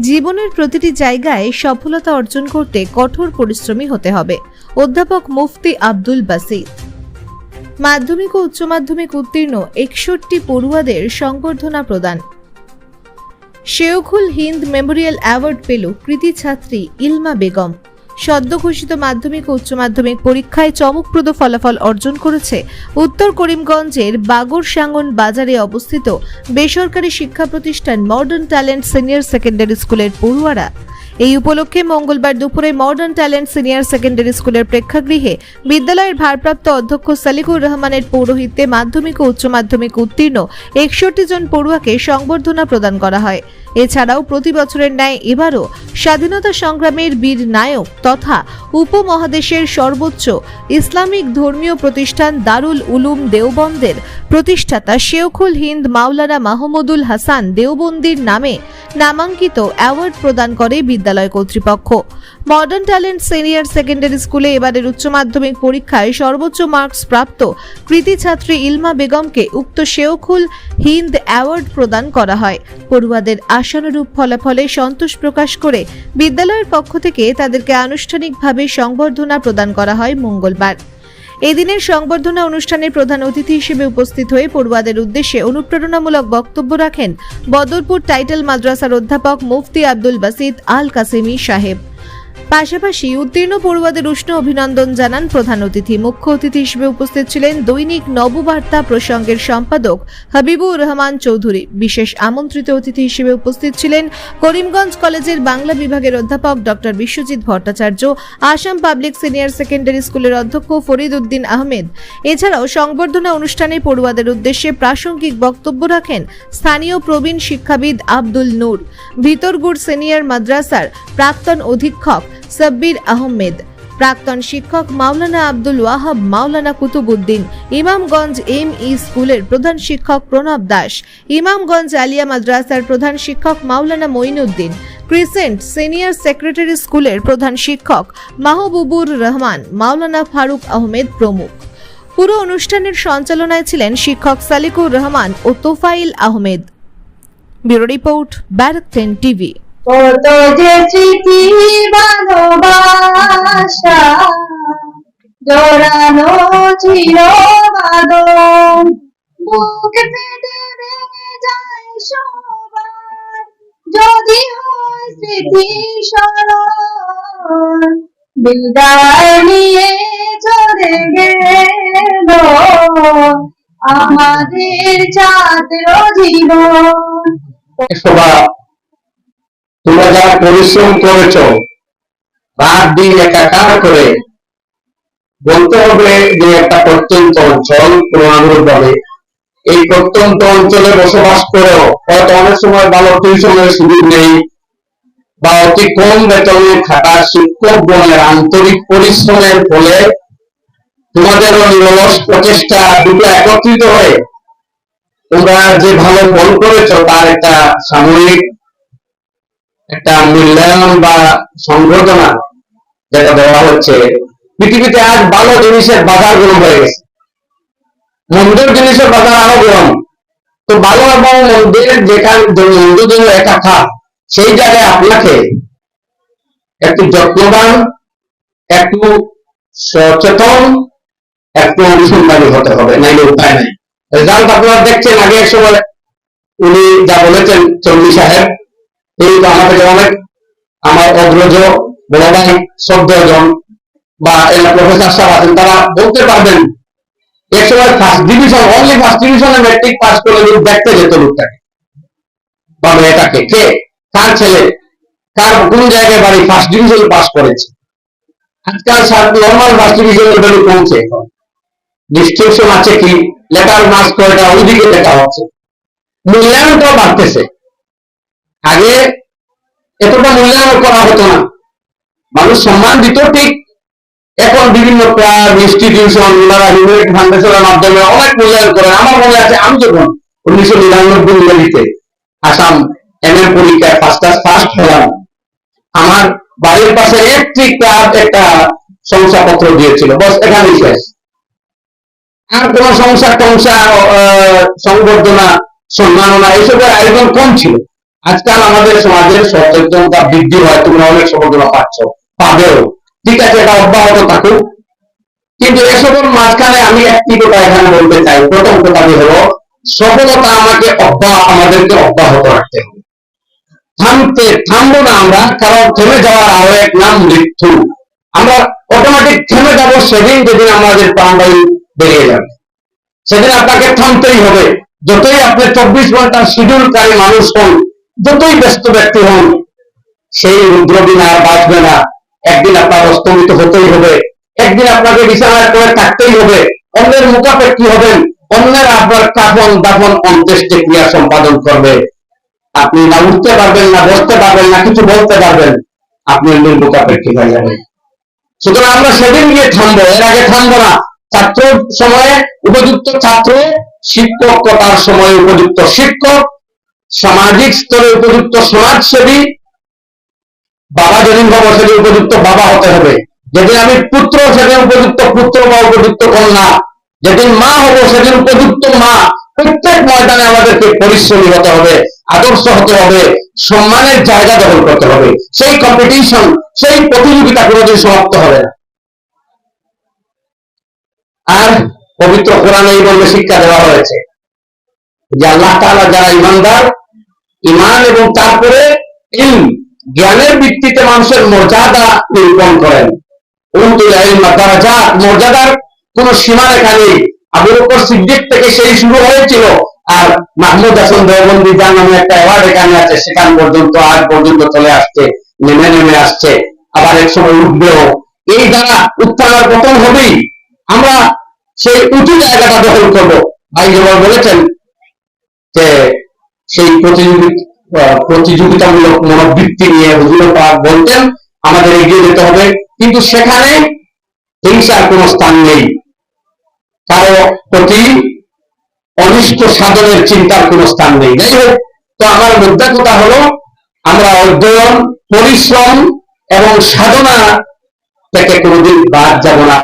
জীবনের প্রতিটি জায়গায় সফলতা অর্জন করতে কঠোর পরিশ্রমী হতে হবে। অধ্যাপক মুফতি আব্দুল বাসিদ। মাধ্যমিক ও উচ্চ মাধ্যমিক উত্তীর্ণ একষট্টি পড়ুয়াদের সংবর্ধনা প্রদান। শেওখুল হিন্দ মেমোরিয়াল অ্যাওয়ার্ড পেল কৃতি ছাত্রী ইলমা বেগম। সদ্য ঘোষিত মাধ্যমিক উচ্চ মাধ্যমিক পরীক্ষায় চমকপ্রদ ফলাফল অর্জন করেছে উত্তর করিমগঞ্জের বাগরসাঙ্গন বাজারে অবস্থিত বেসরকারি শিক্ষা প্রতিষ্ঠান মডার্ন ট্যালেন্ট সিনিয়র সেকেন্ডারি স্কুলের পড়ুয়ারা। এই উপলক্ষে মঙ্গলবার দুপুরে মডার্ন ট্যালেন্ট সিনিয়র সেকেন্ডারি স্কুলের প্রেক্ষাগৃহে বিদ্যালয়ের ভারপ্রাপ্ত অধ্যক্ষ সালিকুর রহমানের পৌরোহিত্যে মাধ্যমিক ও উচ্চ মাধ্যমিক উত্তীর্ণ একষট্টি জন পড়ুয়াকে সংবর্ধনা প্রদান করা হয়। এছাড়াও প্রতি বছরের ন্যায় এবারও স্বাধীনতা সংগ্রামের বীর নায়ক তথা উপমহাদেশের সর্বোচ্চ ইসলামিক ধর্মীয় প্রতিষ্ঠান দারুল উলুম দেওবন্দের প্রতিষ্ঠাতা শেওখুল হিন্দ মাওলানা মাহমুদুল হাসান দেওবন্দির নামে নামাঙ্কিত অ্যাওয়ার্ড প্রদান করে বিদ্যালয় কর্তৃপক্ষ। মডার্ন ট্যালেন্ট সিনিয়র সেকেন্ডারি স্কুলে এবারের উচ্চ মাধ্যমিক পরীক্ষায় সর্বোচ্চ মার্কস প্রাপ্ত কৃতি ছাত্রী ইলমা বেগমকে উক্ত শেওখুল হিন্দ অ্যাওয়ার্ড প্রদান করা হয়। পড়ুয়াদের আশানুরূপ ফলাফলে সন্তোষ প্রকাশ করে বিদ্যালয়ের পক্ষ থেকে তাদেরকে আনুষ্ঠানিকভাবে সংবর্ধনা প্রদান করা হয় মঙ্গলবার। এদিনের সংবর্ধনা অনুষ্ঠানে প্রধান অতিথি হিসেবে উপস্থিত হয়ে পড়ুয়াদের উদ্দেশ্যে অনুপ্রেরণামূলক বক্তব্য রাখেন বদরপুর টাইটেল মাদ্রাসার অধ্যাপক মুফতি আব্দুল বাসিদ আল কাসেমি সাহেব। পাশাপাশি উত্তীর্ণ পড়ুয়াদের উষ্ণ অভিনন্দন জানান প্রধান অতিথি। মুখ্য অতিথি হিসেবে উপস্থিত ছিলেন দৈনিক নববার্তা প্রসঙ্গের সম্পাদক হাবিবুর রহমান চৌধুরী। বিশেষ আমন্ত্রিত অতিথি হিসেবে উপস্থিত ছিলেন করিমগঞ্জ কলেজের বাংলা বিভাগের অধ্যাপক doctor Biswajit Bhattacharya, Assam public senior secondary স্কুলের অধ্যক্ষ ফরিদ উদ্দিন আহমেদ। এছাড়াও সংবর্ধনা অনুষ্ঠানে পড়ুয়াদের উদ্দেশ্যে প্রাসঙ্গিক বক্তব্য রাখেন স্থানীয় প্রবীণ শিক্ষাবিদ আব্দুল নূর। ভিতরগুড় সিনিয়র মাদ্রাসার প্রাক্তন অধীক্ষক সাব্বির আহমেদ। প্রাক্তন শিক্ষক মাওলানা আব্দুল ওয়াহাব, মাওলানা কুতুবুদ্দিন ইমামগঞ্জ এম ই স্কুলের প্রধান শিক্ষক প্রণব দাস, ইমামগঞ্জ আলিয়া মাদ্রাসার প্রধান শিক্ষক Maulana Moinuddin, crescent senior secretary স্কুলের প্রধান শিক্ষক মাহবুবুর রহমান, মাওলানা ফারুক আহমেদ প্রমুখ। পুরো অনুষ্ঠানের সঞ্চালনায় ছিলেন শিক্ষক সালিকুর রহমান ও Tofail Ahmed. Bureau report Barak TV. কত যে চিঠি ভালোবাসা, জড়ানো ছিল বাদন বুক ফেটে ভেঙে যায় সবার, যদি হয় স্মৃতি স্মরণ। বিদায় নিয়ে চলে গেল আমাদের ছাত্র জীবন। তোমরা যারা পরিশ্রম করেছ রাত দিন একাকার করে, বলতে হবে যে একটা প্রত্যন্ত অঞ্চল বলে এই প্রত্যন্ত অঞ্চলে বসবাস করেও হয়তো অনেক সময় ভালো টিউশনের সুযোগ নেই, বা অতি কম বেতনে থাকা শিক্ষক গণের আন্তরিক পরিশ্রমের ফলে তোমাদের নিরলস প্রচেষ্টা দুটো একত্রিত হয়ে, তোমরা যে ভালো ফল করেছ, তার একটা সাময়িক একটা মূল্যায়ন বা সংবর্ধনা যেটা দেওয়া হচ্ছে, পৃথিবীতে আজ ভালো জিনিসের বাজার গরম হয়ে গেছে। মন্দির জিনিসের বাজার আরও গরম। তো ভালো এবং মন্দিরের যেখানে মন্দ জন্য একা খাত, সেই জায়গায় আপনাকে একটু যত্নবান, একটু সচেতন, একটু অনুসন্ধানী হতে হবে, নাইলে উপায় নাই। রেজাল্ট আপনারা দেখছেন, আগে এক সময় উনি যা বলেছেন, চন্ডী সাহেব তো আমাদের অনেক আমার অগ্রজ বড় ভাই শ্রদ্ধজন বা এলা প্রফেসর সাহেব আছেন, তারা বলতে পারবেন এক সময় ফার্স্ট ডিভিশন অনলি ফার্স্ট ডিভিশনে ম্যাট্রিক পাস করে লোক দেখতে যেত লোকটাকে, বা মেয়েটাকে, কে? কার ছেলে? কার কোন জায়গায় বাড়ি? ফার্স্ট ডিভিশন পাস করেছে। আজকাল নর্মাল ফার্স্ট ডিভিশনের ভ্যালু কমছে এখন। ডিস্ট্রিবিউশন আছে কি? লেটার মাস কয়টা ওইদিকে লেখা হচ্ছে। মূল্যায়নটাও বাড়তেছে। আগে এতটা মূল্যায়ন করা হতো না। মানুষ সম্মান দিত, ঠিক এখন বিভিন্ন ক্লাব ইনস্টিটিউশন ফাউন্ডেশনের মাধ্যমে অনেক মূল্যায়ন করে। আমার মনে আছে, আমি যখন উনিশশো নিরানব্বই ইংরেজিতে আসাম এম এ পরীক্ষায় ফার্স্ট ফার্স্ট হলাম, আমার বাড়ির পাশে একটি ক্লাব একটা শংসাপত্র দিয়েছিল। বস, এখানেই শেষ। আর কোন সংসার টংসা সংবর্ধনা, সম্মাননা, এসবের আয়োজন কম ছিল। আজকাল আমাদের সমাজের সচেতনতা বৃদ্ধি হয়, তোমরা অনেক সফলতা পাচ্ছ, পাবেও। ঠিক আছে, এটা অব্যাহত থাকুক। কিন্তু এসবের মাঝখানে আমি একটি কথা এখানে বলতে চাই। প্রথম কথাটি হলো, সফলতা আমাকে অব্যাহ আমাদেরকে অব্যাহত রাখতে হবে। থামতে, থামবো না আমরা, কারণ থেমে যাওয়ার আরও এক নাম মৃত্যু। আমরা অটোমেটিক থেমে যাব সেদিন যেদিন আমাদের প্রাণবায়ু বেরিয়ে যাবে। সেদিন আপনাকে থামতেই হবে। যতই আপনি চব্বিশ ঘণ্টার শিডিউলকারী মানুষ হন যতই ব্যস্ত ব্যক্তি হন, সেই রুদ্রদিন আর বাঁচবে না। একদিন আপনার অস্তমিত হতেই হবে। একদিন আপনাকে বিছানায় করে থাকতেই হবে। অন্যের মুখাপেক্ষী হবেন। অন্যের আপনার কাফন দাফন অন্ত্যেষ্টে ক্রিয়া সম্পাদন করবে। আপনি না উঠতে পারবেন, না বসতে পারবেন, না কিছু বলতে পারবেন। আপনি অন্যের মুখাপেক্ষী হয়ে যাবেন সুতরাং আমরা সেদিন গিয়ে থামবো। এর আগে থামবো না। ছাত্র সময়ে উপযুক্ত ছাত্র শিক্ষক শিক্ষকতার সময়ে উপযুক্ত শিক্ষক সামাজিক স্তরে উপযুক্ত সমাজসেবী বাবা যেদিন হব সেদিন উপযুক্ত বাবা হতে হবে। যেদিন আমি পুত্র, সেদিন উপযুক্ত পুত্র বা উপযুক্ত কন্যা। যেদিন মা হব, সেদিন উপযুক্ত মা। প্রত্যেক ময়দানে আমাদেরকে পরিশ্রমী হতে হবে, আদর্শ হতে হবে, সম্মানের জায়গা দখল করতে হবে। সেই কম্পিটিশন সেই প্রতিযোগিতা কোনোদিন সমাপ্ত হবে না। আর পবিত্র কোরআনে এই বলবে শিক্ষা দেওয়া হয়েছে যে আল্লাহ তাআলা যারা ইমানদার ইমান এবং তারপরে ইলম, জ্ঞানের ভিত্তিতে মানুষের মর্যাদা নিরূপণ করেন। মর্যাদার কোন সীমারেখা নেই। আবু বকর সিদ্দিক থেকে সেই শুরু হয়েছিল। আর মাহমুদ হাসান দেওবন্দি যার নামে একটা অ্যাওয়ার্ড এখানে আছে, সেখান পর্যন্ত, আজ পর্যন্ত চলে আসছে, নেমে নেমে আসছে। আবার এক সময় উঠবেও। এই দ্বারা উত্থান আর পতন হবেই। আমরা সেই উঁচু জায়গাটা দখল করব। ভাই যেমন বলেছেন যে সেই প্রতিযোগিতামূলক মনোবৃত্তি নিয়ে হুজুর পাক বলতেন, আমাদের এগিয়ে যেতে হবে। কিন্তু সেখানে হিংসার কোনো স্থান নেই। কারও প্রতি অনিষ্ট সাধনের চিন্তার কোনো স্থান নেই। যাই হোক, তো আমার মুদ্রা কথা হলো, আমরা অধ্যয়ন, পরিশ্রম এবং সাধনা থেকে কোনোদিন বাদ যাব না।